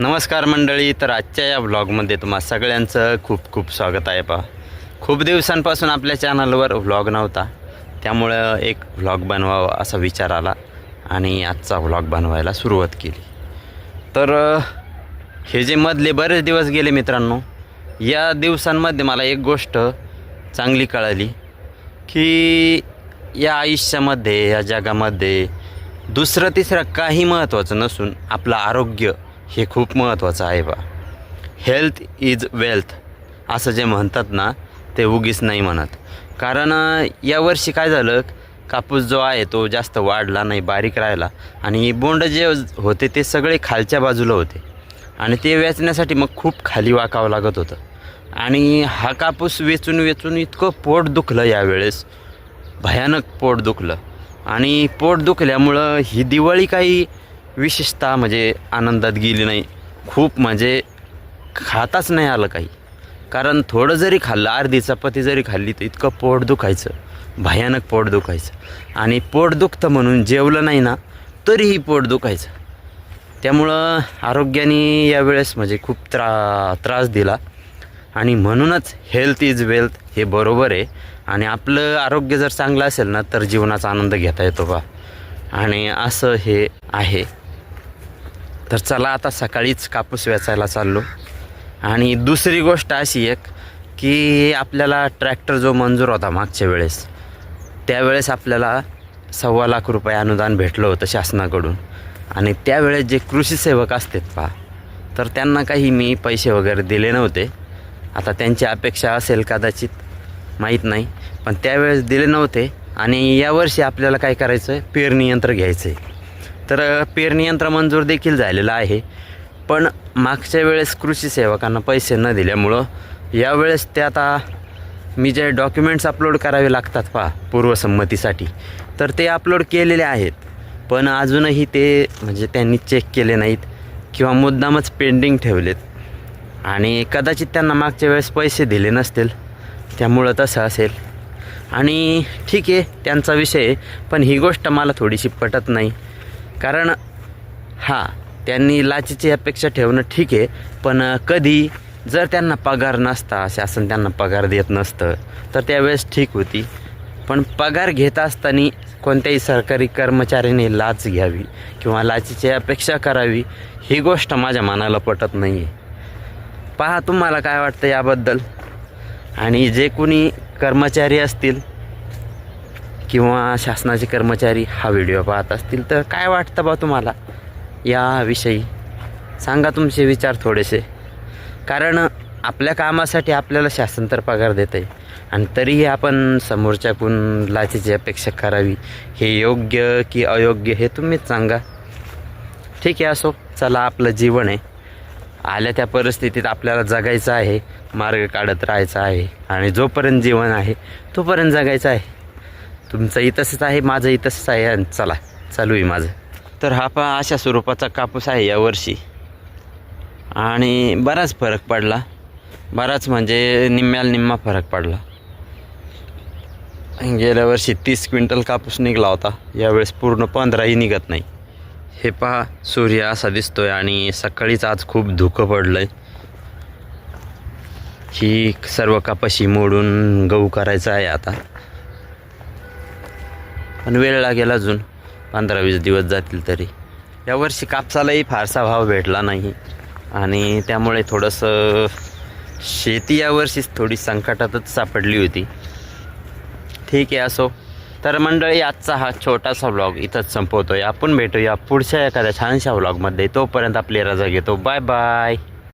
नमस्कार मंडळी तर आजच्या या व्लॉगमध्ये तुम्हा सगळ्यांचं खूप खूप स्वागत आहे पहा. खूप दिवसांपासून आपल्या चॅनलवर व्लॉग नव्हता. त्यामुळं एक व्लॉग बनवावा असा विचार आला आणि आजचा व्लॉग बनवायला सुरुवात केली. तर हे जे मधले बरेच दिवस गेले मित्रांनो या दिवसांमध्ये मला एक गोष्ट चांगली कळाली की या आयुष्यामध्ये या जगामध्ये दुसरं तिसरं काही महत्त्वाचं नसून आपलं आरोग्य हे खूप महत्त्वाचं आहे बा. हेल्थ इज वेल्थ असं जे म्हणतात ना ते उगीच नाही म्हणत. कारण यावर्षी काय झालं कापूस जो आहे तो जास्त वाढला नाही बारीक राहिला. आणि बोंड जे होते ते सगळे खालच्या बाजूला होते. आणि ते वेचण्यासाठी मग खूप खाली वाकावं लागत होतं. आणि हा कापूस वेचून वेचून इतकं पोट दुखलं यावेळेस. भयानक पोट दुखलं. आणि पोट दुखल्यामुळं ही दिवाळी काही विशेषतः म्हणजे आनंदात गेली नाही. खूप म्हणजे खाताच नाही आलं काही. कारण थोडं जरी खाल्लं अर्धी चपाती जरी खाल्ली तर इतकं पोट दुखायचं. भयानक पोट दुखायचं. आणि पोट दुखतं म्हणून जेवलं नाही ना तरीही पोट दुखायचं. त्यामुळं आरोग्याने यावेळेस म्हणजे खूप त्रा त्रास दिला. आणि म्हणूनच हेल्थ इज वेल्थ हे बरोबर आहे. आणि आपलं आरोग्य जर चांगलं असेल ना तर जीवनाचा आनंद घेता येतो बा आणि असं हे आहे. तर चला आता सकाळीच कापूस वेचायला चाललो. आणि दुसरी गोष्ट अशी एक की आपल्याला ट्रॅक्टर जो मंजूर होता मागच्या वेळेस त्यावेळेस आपल्याला सव्वा लाख रुपये अनुदान भेटलं होतं शासनाकडून. आणि त्यावेळेस जे कृषी सेवक असतात पहा तर त्यांना काही मी पैसे वगैरे दिले नव्हते. आता त्यांची अपेक्षा असेल कदाचित माहीत नाही. पण त्यावेळेस दिले नव्हते. आणि यावर्षी आपल्याला काय करायचं आहे पेरणी यंत्र घ्यायचं आहे तर पेरणी यंत्र मंजूर देखील झालेलं आहे. पण मागच्या वेळेस कृषी सेवकांना पैसे न दिल्यामुळं यावेळेस ते आता मी जे डॉक्युमेंट्स अपलोड करावे लागतात पहा पूर्वसंमतीसाठी तर ते अपलोड केलेले आहेत. पण अजूनही ते म्हणजे त्यांनी चेक केले नाहीत किंवा मुद्दामच पेंडिंग ठेवलेत. आणि कदाचित त्यांना मागच्या वेळेस पैसे दिले नसतील त्यामुळं तसं असेल. आणि ठीक आहे त्यांचा विषय आहे, पण ही गोष्ट मला थोडीशी पटत नाही. कारण हां त्यांनी लाचीची अपेक्षा ठेवणं ठीक आहे पण कधी जर त्यांना पगार नसता शासन त्यांना पगार देत नसतं तर त्यावेळेस ठीक होती. पण पगार घेत असताना कोणत्याही सरकारी कर्मचाऱ्याने लाच घ्यावी किंवा लाचीची अपेक्षा करावी ही गोष्ट माझ्या मनाला पटत नाही आहे पहा तुम्हाला काय वाटतं याबद्दल? आणि जे कोणी कर्मचारी असतील किंवा शासनाचे कर्मचारी हा व्हिडिओ पाहत असतील तर काय वाटतं बा तुम्हाला? याविषयी सांगा तुमचे विचार थोडेसे. कारण आपल्या कामासाठी आपल्याला शासन तर पगार देत आहे आणि तरीही आपण समोरच्या लाचीची अपेक्षा करावी हे योग्य की अयोग्य हे तुम्हीच सांगा. ठीक आहे असो चला आपलं जीवन आहे. आल्या त्या परिस्थितीत आपल्याला जगायचं आहे मार्ग काढत राहायचा आहे आणि जोपर्यंत जीवन आहे तोपर्यंत जगायचं आहे. तुमचंही तसंच आहे माझंही तसंच आहे आणि चला चालू आहे माझं. तर हा पहा अशा स्वरूपाचा कापूस आहे यावर्षी आणि बराच फरक पडला. बराच म्हणजे निम्म्याला निम्मा फरक पडला. गेल्या वर्षी तीस क्विंटल कापूस निघाला होता. यावेळेस पूर्ण पंधराही निघत नाही. हे पहा सूर्य असा दिसतोय आणि सकाळीच आज खूप धुकं पडलंय. ही सर्व कापाशी मोडून गहू करायचा आहे आता. पण वेळ लागेल अजून. पंधरा वीस दिवस जातील तरी. यावर्षी कापसालाही फारसा भाव भेटला नाही. आणि त्यामुळे थोडंसं शेती यावर्षीच थोडी संकटातच सापडली होती. ठीक आहे असो. तर मंडळी आजचा हा छोटासा व्लॉग इथंच संपवतोय. आपण भेटूया पुढच्या एखाद्या छानशा व्लॉगमध्ये तोपर्यंत आपली रजा घेतो. Bye bye